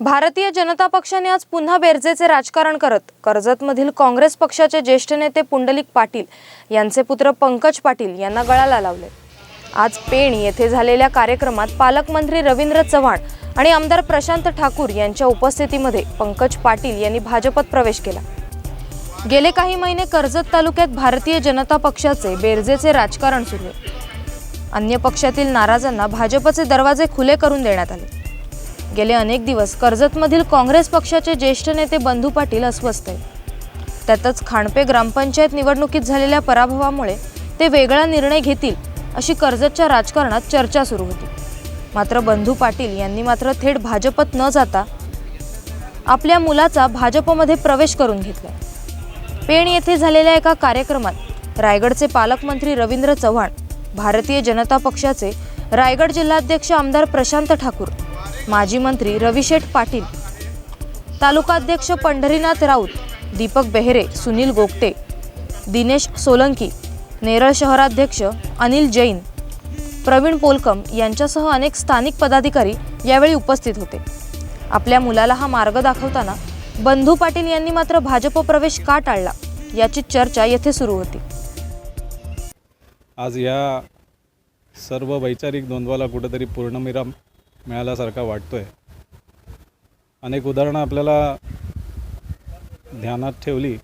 भारतीय जनता पक्षाने आज पुन्हा बेरजेचे राजकारण करत कर्जतमधील काँग्रेस पक्षाचे ज्येष्ठ नेते पुंडलिक पाटील यांचे पुत्र पंकज पाटील यांना गळाला लावले. आज पेण येथे झालेल्या कार्यक्रमात पालकमंत्री रवींद्र चव्हाण आणि आमदार प्रशांत ठाकूर यांच्या उपस्थितीमध्ये पंकज पाटील यांनी भाजपत प्रवेश केला. गेले काही महिने कर्जत तालुक्यात भारतीय जनता पक्षाचे बेरजेचे राजकारण सुरू अन्य पक्षातील नाराजांना भाजपचे दरवाजे खुले करून देण्यात आले. गेले अनेक दिवस कर्जतमधील काँग्रेस पक्षाचे ज्येष्ठ नेते बंधू पाटील अस्वस्थ आहेत. त्यातच खांडपे ग्रामपंचायत निवडणुकीत झालेल्या पराभवामुळे ते वेगळा निर्णय घेतील अशी कर्जतच्या राजकारणात चर्चा सुरू होती. मात्र बंधू पाटील यांनी मात्र थेट भाजपत न जाता आपल्या मुलाचा भाजपमध्ये प्रवेश करून घेतला. पेण येथे झालेल्या एका कार्यक्रमात रायगडचे पालकमंत्री रवींद्र चव्हाण भारतीय जनता पक्षाचे रायगड जिल्हाध्यक्ष आमदार प्रशांत ठाकूर माजी मंत्री रविशेठ पाटील. तालुकाध्यक्ष पंढरीनाथ राऊत दीपक बेहरे सुनील गोगटे दिनेश सोलंकी नेरळ शहराध्यक्ष अनिल जैन प्रवीण पोलकम यांच्यासह अनेक स्थानिक पदाधिकारी यावेळी उपस्थित होते. आपल्या मुलाला हा मार्ग दाखवताना बंधू पाटील यांनी मात्र भाजप प्रवेश का टाळला याची चर्चा येथे सुरू होती. आज या सर्व वैचारिक द्वंद्वाला कुठेतरी पूर्णविराम मिळाल्यासारखा वाटतो आहे अनेक उदाहरणं आपल्याला ध्यानात ठेवली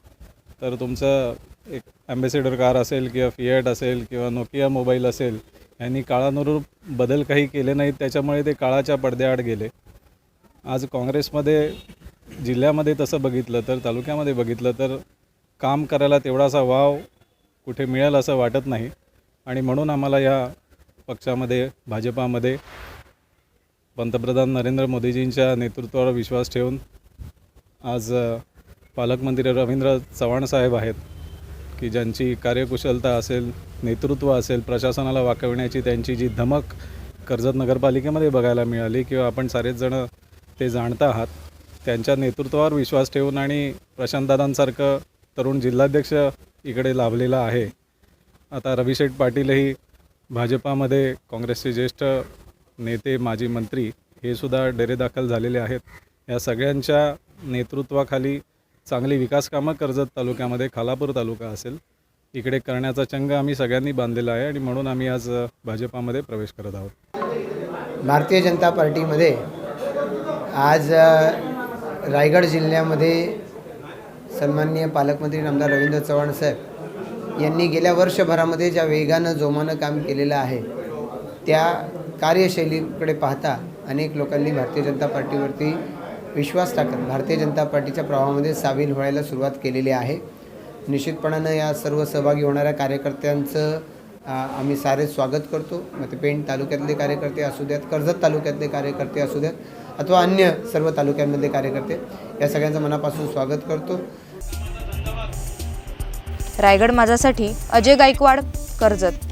तर तुमचं एक ॲम्बेसेडर कार असेल किंवा फिएट असेल किंवा नोकिया मोबाईल असेल यांनी काळानुरूप बदल काही केले नाहीत त्याच्यामुळे ते काळाच्या पडद्याआड गेले. आज काँग्रेसमध्ये जिल्ह्यामध्ये तसं बघितलं तर तालुक्यामध्ये बघितलं तर काम करायला तेवढासा वाव कुठे मिळेल असं वाटत नाही. आणि म्हणून आम्हाला या पक्षामध्ये भाजपामध्ये पंतप्रधान नरेंद्र मोदीजींच्या नेतृत्वावर विश्वास ठेवून आज पालकमंत्री रवींद्र चव्हाण साहेब आहेत की ज्यांची कार्यकुशलता असेल नेतृत्व असेल प्रशासनाला वाकविण्याची त्यांची जी धमक कर्जत नगरपालिकेमध्ये बघायला मिळाली किंवा आपण सारेच जण ते जाणता आहात त्यांच्या नेतृत्वावर विश्वास ठेवून आणि प्रशांतदादांसारखं तरुण जिल्हाध्यक्ष इकडे लाभलेला आहे. आता रविशेठ पाटीलही भाजपामध्ये काँग्रेसचे ज्येष्ठ नेते माजी मंत्री हे सुद्धा डेरेदाखल झालेले आहेत. या सगळ्यांच्या नेतृत्वाखाली चांगली विकासकामं कर्जत तालुक्यामध्ये खालापूर तालुका असेल. इकडे करण्याचा चंग आम्ही सगळ्यांनी बांधलेला आहे आणि म्हणून आम्ही आज भाजपामध्ये प्रवेश करत आहोत. भारतीय जनता पार्टीमध्ये आज रायगड जिल्ह्यामध्ये सन्माननीय पालकमंत्री आमदार रवींद्र चव्हाण साहेब यांनी गेल्या वर्षभरामध्ये ज्या वेगानं जोमानं काम केलेलं आहे त्या कार्यशैलीकडे पाहता अनेक लोकांनी भारतीय जनता पार्टीवरती विश्वास टाकत भारतीय जनता पार्टीच्या प्रवाहामध्ये सामील व्हायला सुरुवात केलेली आहे. निश्चितपणानं या सर्व सहभागी होणाऱ्या कार्यकर्त्यांचं आम्ही सारे स्वागत करतो. मग ते पेण तालुक्यातले कार्यकर्ते असू द्यात कर्जत तालुक्यातले कार्यकर्ते असू द्यात अथवा अन्य सर्व तालुक्यांमधले कार्यकर्ते या सगळ्यांचं मनापासून स्वागत करतो. रायगड माझ्यासाठी अजय गायकवाड कर्जत.